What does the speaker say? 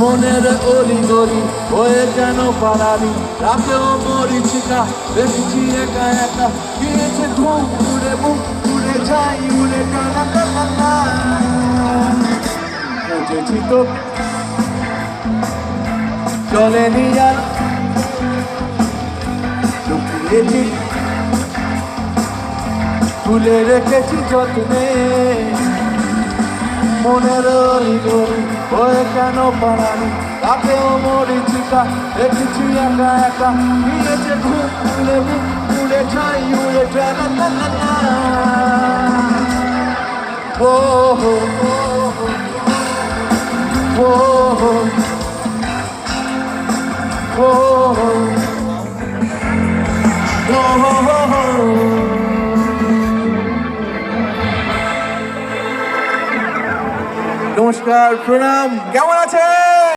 মনের অলি গলি হয়ে কেন পালালি রাতেও মরিচিকা দেখছি একা একা। গিয়েছে ঘুম উড়ে বুক উড়ে যাই উড়ে টানা টানা না বুঝেছি তো। চলেনি আর লুকিয়েছি তুলে রেখেছি যত্নে। মনের ওই গলি কেন পারানি? রাতেও মরিচিকা দেখেছি একা একা। নিয়েছে ঘুম উড়ে উড়ে যাই উড়ে ও হো ও হো ও হো নমস্কার প্রণাম। কেমন আছেন?